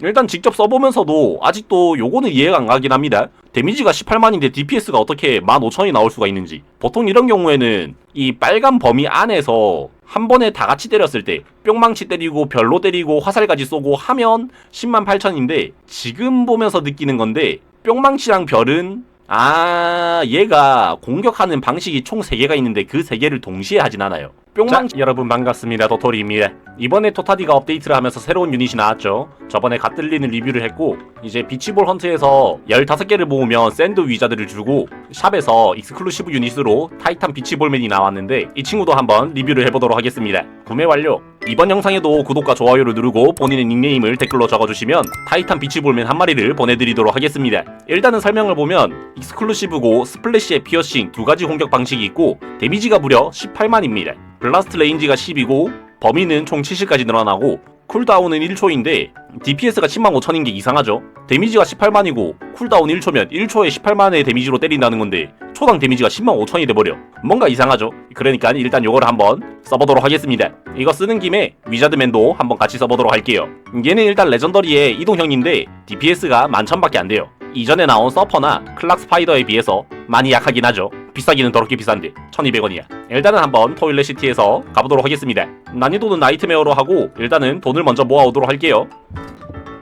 일단 직접 써보면서도 아직도 요거는 이해가 안 가긴 합니다. 데미지가 18만인데 DPS가 어떻게 15,000이 나올 수가 있는지. 보통 이런 경우에는 이 빨간 범위 안에서 한 번에 다 같이 때렸을 때 뿅망치 때리고 별로 때리고 화살까지 쏘고 하면 10만 8천인데 지금 보면서 느끼는 건데 뿅망치랑 별은 아 얘가 공격하는 방식이 총 3개가 있는데 그 3개를 동시에 하진 않아요 뿅망치. 여러분 반갑습니다 도토리입니다 이번에 토타디가 업데이트를 하면서 새로운 유닛이 나왔죠. 저번에 갓들리는 리뷰를 했고 이제 비치볼 헌트에서 15개를 모으면 샌드 위자드를 주고 샵에서 익스클루시브 유닛으로 타이탄 비치볼맨이 나왔는데 이 친구도 한번 리뷰를 해보도록 하겠습니다. 구매 완료. 이번 영상에도 구독과 좋아요를 누르고 본인의 닉네임을 댓글로 적어주시면 타이탄 비치볼맨 한 마리를 보내드리도록 하겠습니다. 일단은 설명을 보면 익스클루시브고 스플래시의 피어싱 두 가지 공격 방식이 있고 데미지가 무려 18만입니다 블라스트 레인지가 10이고 범위는 총 70까지 늘어나고 쿨다운은 1초인데 DPS가 10만 5천인 게 이상하죠. 데미지가 18만이고 쿨다운 1초면 1초에 18만의 데미지로 때린다는 건데 초당 데미지가 10만 5천이 돼버려. 뭔가 이상하죠. 그러니까 일단 요거를 한번 써보도록 하겠습니다. 이거 쓰는 김에 위자드맨도 한번 같이 써보도록 할게요. 얘는 일단 레전더리의 이동형인데 DPS가 11,000밖에 안 돼요. 이전에 나온 서퍼나 클락 스파이더에 비해서 많이 약하긴 하죠 비싸기는 더럽게 비싼데 1200원이야. 일단은 한번 토일렛 시티에서 가보도록 하겠습니다. 난이도는 나이트메어로 하고 일단은 돈을 먼저 모아오도록 할게요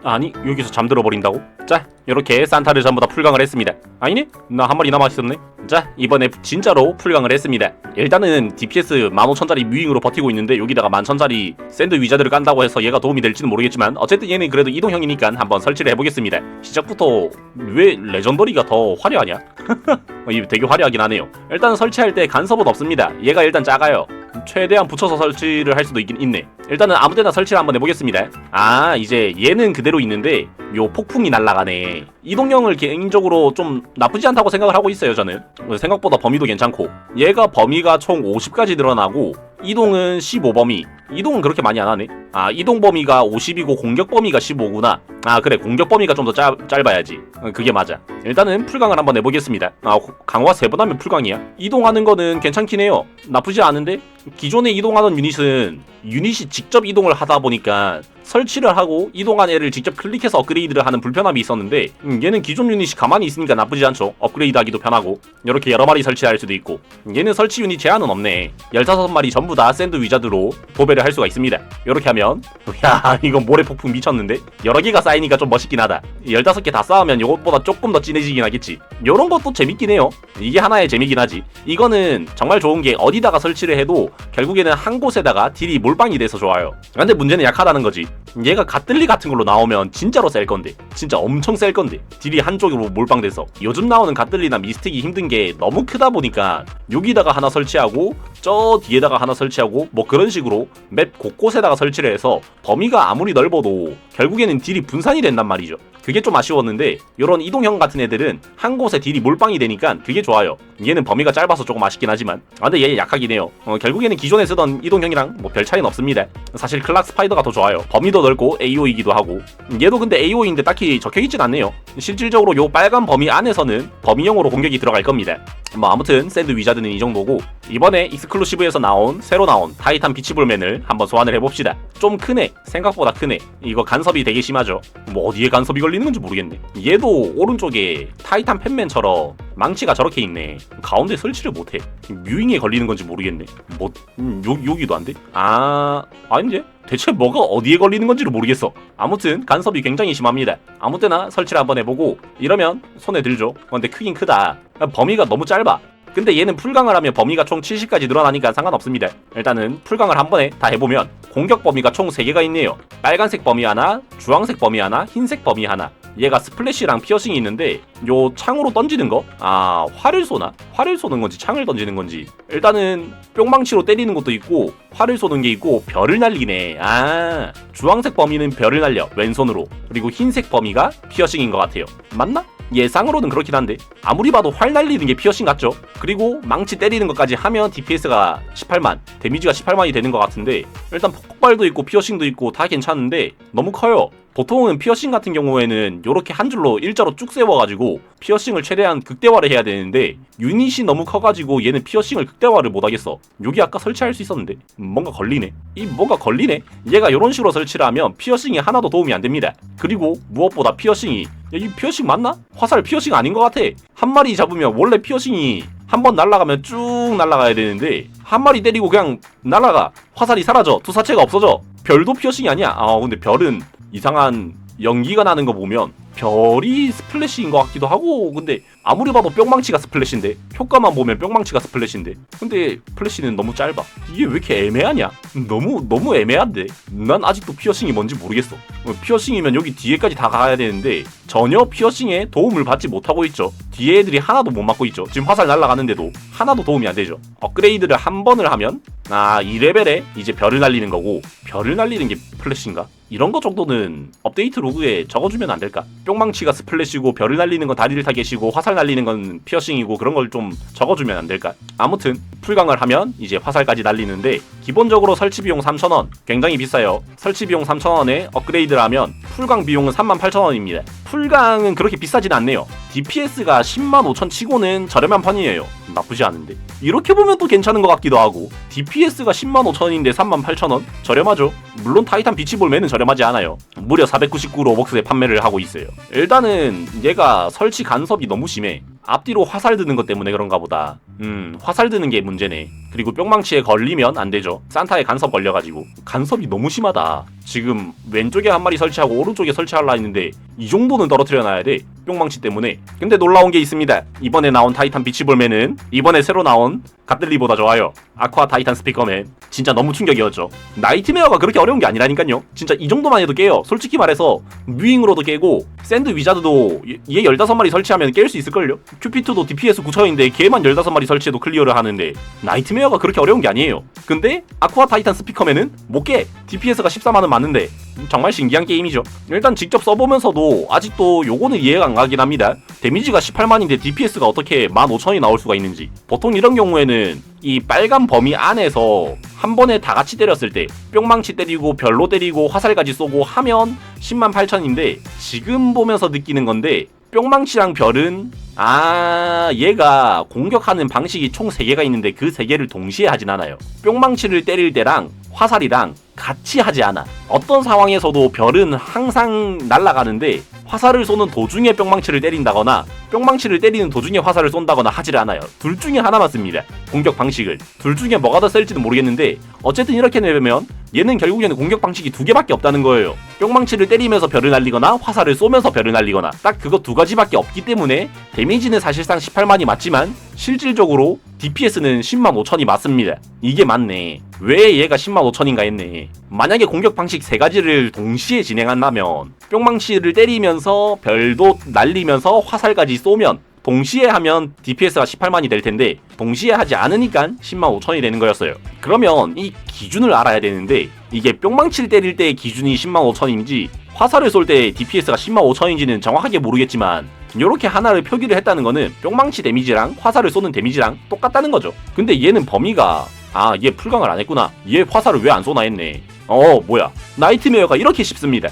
아니 여기서 잠들어 버린다고? 자 이렇게 산타를 전부 다 풀강을 했습니다. 아니네? 나 한 마리 남아있었네. 자 이번에 진짜로 풀강을 했습니다. 일단은 DPS 15,000짜리 뮤잉으로 버티고 있는데 여기다가 11,000짜리 샌드 위자드를 깐다고 해서 얘가 도움이 될지는 모르겠지만 어쨌든 얘는 그래도 이동형이니까 한번 설치를 해보겠습니다. 시작부터 왜 레전더리가 더 화려하냐? 이 되게 화려하긴 하네요. 일단 설치할 때 간섭은 없습니다. 얘가 일단 작아요 최대한 붙여서 설치를 할 수도 있긴 있네. 일단은 아무데나 설치를 한번 해보겠습니다. 아 이제 얘는 그대로 있는데 요 폭풍이 날아가네 이동형을 개인적으로 좀 나쁘지 않다고 생각을 하고 있어요 저는. 생각보다 범위도 괜찮고. 얘가 범위가 총 50까지 늘어나고 이동은 15범위. 이동은 그렇게 많이 안 하네. 아 이동 범위가 50이고 공격 범위가 15구나. 아 그래. 공격 범위가 좀 더 짧아야지. 어, 그게 맞아. 일단은 풀강을 한번 해보겠습니다. 아 강화 3번 하면 풀강이야. 이동하는 거는 괜찮긴 해요. 나쁘지 않은데? 기존에 이동하던 유닛은 유닛이 직접 이동을 하다 보니까 설치를 하고 이동한 애를 직접 클릭해서 업그레이드를 하는 불편함이 있었는데 음, 얘는 기존 유닛이 가만히 있으니까 나쁘지 않죠. 업그레이드 하기도 편하고 이렇게 여러 마리 설치할 수도 있고 얘는 설치 유닛 제한은 없네. 15마리 전부 다 샌드 위자드로 도배를 할 수가 있습니다. 이렇게 하면 야 이건 모래 폭풍 미쳤는데? 여러 개가 쌓이니까 좀 멋있긴 하다. 15개 다 쌓으면 이것보다 조금 더 진해지긴 하겠지. 요런 것도 재밌긴 해요. 이게 하나의 재미긴 하지. 이거는 정말 좋은 게 어디다가 설치를 해도 결국에는 한 곳에다가 딜이 몰빵이 돼서 좋아요. 근데 문제는 약하다는 거지 얘가 갓들리 같은 걸로 나오면 진짜로 셀 건데 진짜 엄청 셀 건데. 딜이 한쪽으로 몰빵돼서. 요즘 나오는 갓들리나 미스틱이 힘든 게 너무 크다 보니까 여기다가 하나 설치하고 저 뒤에다가 하나 설치하고 뭐 그런 식으로 맵 곳곳에다가 설치를 해서 범위가 아무리 넓어도 결국에는 딜이 분산이 된단 말이죠. 그게 좀 아쉬웠는데 이런 이동형 같은 애들은 한 곳에 딜이 몰빵이 되니까 그게 좋아요. 얘는 범위가 짧아서 조금 아쉽긴 하지만. 아 근데 얘 약하긴 해요. 어, 결국에는 기존에 쓰던 이동형이랑 뭐 별 차이는 없습니다. 사실 클락 스파이더가 더 좋아요. 범위도 넓고 AO이기도 하고. 얘도 근데 AO인데 딱히 적혀있진 않네요. 실질적으로 요 빨간 범위 안에서는 범위형으로 공격이 들어갈 겁니다. 뭐 아무튼 샌드 위자드는 이 정도고 이번에 익스클루시브에서 나온 새로 나온 타이탄 비치볼맨을 한번 소환을 해봅시다. 좀 크네. 생각보다 크네. 이거 간섭이 되게 심하죠. 뭐 어디에 간섭이 걸리는 건지 모르겠네. 얘도 오른쪽에 타이탄 팬맨처럼 망치가 저렇게 있네. 가운데 설치를 못해. 뮤잉에 걸리는 건지 모르겠네. 뭐 음, 요, 여기도 안 돼? 아 아닌데? 대체 뭐가 어디에 걸리는 건지를 모르겠어 아무튼 간섭이 굉장히 심합니다 아무 때나 설치를 한번 해보고 이러면 손에 들죠 근데 크긴 크다 범위가 너무 짧아 근데 얘는 풀강을 하면 범위가 총 70까지 늘어나니까 상관없습니다. 일단은 풀강을 한 번에 다 해보면 공격 범위가 총 3개가 있네요. 빨간색 범위 하나, 주황색 범위 하나, 흰색 범위 하나. 얘가 스플래시랑 피어싱이 있는데 요 창으로 던지는 거? 아 활을 쏘나? 활을 쏘는 건지 창을 던지는 건지 일단은 뿅망치로 때리는 것도 있고 활을 쏘는 게 있고 별을 날리네 아 주황색 범위는 별을 날려 왼손으로 그리고 흰색 범위가 피어싱인 것 같아요 맞나? 예상으로는 그렇긴 한데 아무리 봐도 활 날리는 게 피어싱 같죠? 그리고 망치 때리는 것까지 하면 DPS가 18만, 데미지가 18만이 되는 것 같은데 일단 폭발도 있고 피어싱도 있고 다 괜찮은데 너무 커요. 보통은 피어싱 같은 경우에는 이렇게 한 줄로 일자로 쭉 세워가지고 피어싱을 최대한 극대화를 해야 되는데 유닛이 너무 커가지고 얘는 피어싱을 극대화를 못하겠어. 여기 아까 설치할 수 있었는데 음, 뭔가 걸리네. 이 뭔가 걸리네. 얘가 이런 식으로 설치를 하면 피어싱이 하나도 도움이 안 됩니다. 그리고 무엇보다 피어싱이 야, 이 피어싱 맞나? 화살 피어싱 아닌 것 같아. 한 마리 잡으면 원래 피어싱이 한 번 날아가면 쭉 날아가야 되는데 한 마리 때리고 그냥 날아가 화살이 사라져 투사체가 없어져 별도 피어싱이 아니야. 아 근데 별은 이상한 연기가 나는 거 보면 별이 스플래시인 것 같기도 하고 근데 아무리 봐도 뿅망치가 스플래시인데 효과만 보면 뿅망치가 스플래시인데 근데 플래시는 너무 짧아. 이게 왜 이렇게 애매하냐? 너무 너무 애매한데? 난 아직도 피어싱이 뭔지 모르겠어. 어, 피어싱이면 여기 뒤에까지 다 가야 되는데 전혀 피어싱에 도움을 받지 못하고 있죠. 뒤에 애들이 하나도 못 맞고 있죠. 지금 화살 날아가는데도 하나도 도움이 안 되죠. 업그레이드를 한 번을 하면 아이 레벨에 이제 별을 날리는 거고 별을 날리는 게 플래시인가 이런 거 정도는 업데이트 로그에 적어주면 안 될까? 뿅망치가 스플래시고 별을 날리는 건 다리를 타겟이고 화살 날리는 건 피어싱이고 그런 걸 좀 적어주면 안 될까? 아무튼 풀강을 하면 이제 화살까지 날리는데 기본적으로 설치 비용 3,000원 굉장히 비싸요. 설치 비용 3,000원에 업그레이드를 하면 풀강 비용은 38,000원입니다. 풀강은 그렇게 비싸진 않네요. DPS가 10만 5천 치고는 저렴한 편이에요. 나쁘지 않은데. 이렇게 보면 또 괜찮은 것 같기도 하고 DPS가 10만 5천인데 3만 8천원? 저렴하죠. 물론 타이탄 비치볼맨은 저렴 하지 않아요. 무려 499 로벅스에 판매를 하고 있어요. 일단은 얘가 설치 간섭이 너무 심해. 앞뒤로 화살 드는 것 때문에 그런가 보다. 음, 화살 드는 게 문제네. 그리고 뿅망치에 걸리면 안 되죠. 산타에 간섭 걸려가지고. 간섭이 너무 심하다. 지금 왼쪽에 한 마리 설치하고 오른쪽에 설치하려 했는데 이 정도는 떨어뜨려 놔야 돼. 뿅망치 때문에. 근데 놀라운 게 있습니다. 이번에 나온 타이탄 비치볼맨은 이번에 새로 나온 갓들리보다 좋아요. 아쿠아 타이탄 스피커맨. 진짜 너무 충격이었죠. 나이트메어가 그렇게 어려운 게 아니라니까요. 진짜 이 정도만 해도 깨요. 솔직히 말해서 뮤잉으로도 깨고 샌드 위자드도 얘 15마리 설치하면 깰 수 있을걸요? 큐피트도 DPS 9천인데 걔만 15마리 설치해도 클리어를 하는데 나이트메어가 그렇게 어려운 게 아니에요. 근데 아쿠아 타이탄 스피커맨은 못 깨. DPS가 14만원 맞는데 정말 신기한 게임이죠. 일단 직접 써보면서도 아직도 요거는 이해가 안 가긴 합니다. 데미지가 18만인데 DPS가 어떻게 15,000이 나올 수가 있는지. 보통 이런 경우에는 이 빨간 범위 안에서 한 번에 다 같이 때렸을 때 뿅망치 때리고 별로 때리고 화살까지 쏘고 하면 10만 8천인데 지금 보면서 느끼는 건데 뿅망치랑 별은 아 얘가 공격하는 방식이 총 3개가 있는데 그 3개를 동시에 하진 않아요 뿅망치를 때릴 때랑 화살이랑 같이 하지 않아. 어떤 상황에서도 별은 항상 날아가는데 화살을 쏘는 도중에 뿅망치를 때린다거나 뿅망치를 때리는 도중에 화살을 쏜다거나 하질 않아요. 둘 중에 하나만 씁니다. 공격 방식을. 둘 중에 뭐가 더 셀지는 모르겠는데 어쨌든 이렇게 내면 얘는 결국에는 공격 방식이 두 개밖에 없다는 거예요. 뿅망치를 때리면서 별을 날리거나 화살을 쏘면서 별을 날리거나 딱 그거 두 가지밖에 없기 때문에 데미지는 사실상 18만이 맞지만 실질적으로 DPS는 10만 5천이 맞습니다. 이게 맞네. 왜 얘가 10만 5천인가 했네. 만약에 공격 방식 세 가지를 동시에 진행한다면 뿅망치를 때리면서 별도 날리면서 화살까지 쏘면 동시에 하면 DPS가 18만이 될 텐데 동시에 하지 않으니까 10만 5천이 되는 거였어요. 그러면 이 기준을 알아야 되는데 이게 뿅망치를 때릴 때의 기준이 10만 5천인지 화살을 쏠 때 DPS가 10만 5천인지는 정확하게 모르겠지만 이렇게 하나를 표기를 했다는 거는 뿅망치 데미지랑 화살을 쏘는 데미지랑 똑같다는 거죠. 근데 얘는 범위가 아 얘 풀강을 안 했구나. 얘 화살을 왜 안 쏘나 했네. 어 뭐야 나이트메어가 이렇게 쉽습니다.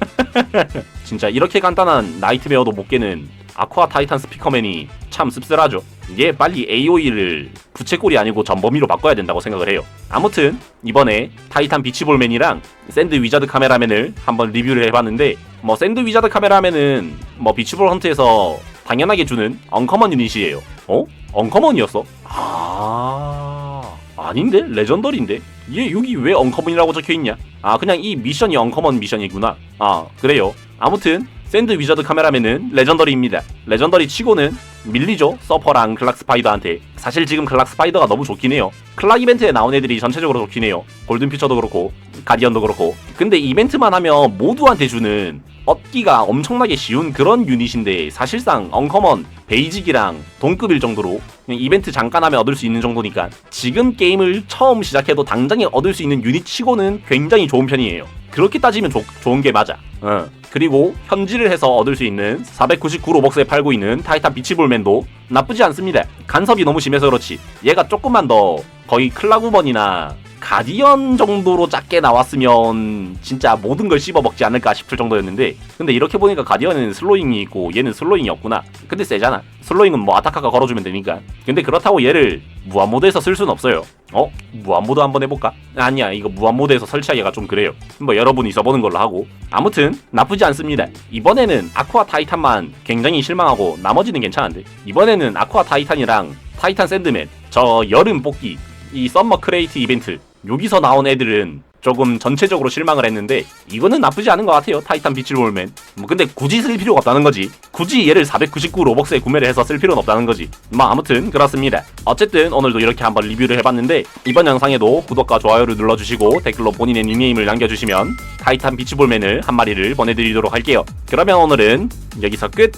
진짜 이렇게 간단한 나이트메어도 못 깨는 아쿠아 타이탄 스피커맨이 참 씁쓸하죠. 이게 빨리 AOE를 부채꼴이 아니고 전범위로 바꿔야 된다고 생각을 해요. 아무튼 이번에 타이탄 비치볼맨이랑 샌드 위자드 카메라맨을 한번 리뷰를 해봤는데 뭐 샌드 위자드 카메라맨은 뭐 비치볼 헌트에서 당연하게 주는 언커먼 유닛이에요. 어? 언커먼이었어? 아 아닌데 레전더리인데 얘 여기 왜 언커먼이라고 적혀 있냐? 아 그냥 이 미션이 언커먼 미션이구나. 아 그래요. 아무튼 샌드 위저드 카메라맨은 레전더리입니다. 레전더리 치고는 밀리죠 서퍼랑 클락 스파이더한테. 사실 지금 클락 스파이더가 너무 좋긴 해요. 클락 이벤트에 나온 애들이 전체적으로 좋긴 해요. 골든 퓨처도 그렇고 가디언도 그렇고. 근데 이벤트만 하면 모두한테 주는 얻기가 엄청나게 쉬운 그런 유닛인데 사실상 언커먼 베이직이랑 동급일 정도로 이벤트 잠깐 하면 얻을 수 있는 정도니까 지금 게임을 처음 시작해도 당장에 얻을 수 있는 유닛 치고는 굉장히 좋은 편이에요. 그렇게 따지면 좋- 좋은 게 맞아. 어. 그리고 현질을 해서 얻을 수 있는 499 로벅스에 팔고 있는 타이탄 비치볼맨도 나쁘지 않습니다. 간섭이 너무 심해서 그렇지. 얘가 조금만 더 거의 클라구번이나 가디언 정도로 작게 나왔으면 진짜 모든 걸 씹어 먹지 않을까 싶을 정도였는데 근데 이렇게 보니까 가디언은 슬로잉이 있고 얘는 슬로잉이 없구나. 근데 세잖아. 슬로잉은 뭐 아타카가 걸어주면 되니까. 근데 그렇다고 얘를 무한 모드에서 쓸 수는 없어요. 어? 무한 모드 한번 해볼까? 아니야 이거 무한 모드에서 설치하기가 좀 그래요. 뭐 여러분이 써보는 걸로 하고 아무튼 나쁘지 않습니다. 이번에는 아쿠아 타이탄만 굉장히 실망하고 나머지는 괜찮은데 이번에는 아쿠아 타이탄이랑 타이탄 샌드맨 저 여름 뽑기 이 썸머 크레이트 이벤트 여기서 나온 애들은 조금 전체적으로 실망을 했는데 이거는 나쁘지 않은 것 같아요 타이탄 비치볼맨. 뭐 근데 굳이 쓸 필요가 없다는 거지. 굳이 얘를 499 로벅스에 구매를 해서 쓸 필요는 없다는 거지. 뭐 아무튼 그렇습니다. 어쨌든 오늘도 이렇게 한번 리뷰를 해봤는데 이번 영상에도 구독과 좋아요를 눌러주시고 댓글로 본인의 닉네임을 남겨주시면 타이탄 비치볼맨을 한 마리를 보내드리도록 할게요. 그러면 오늘은 여기서 끝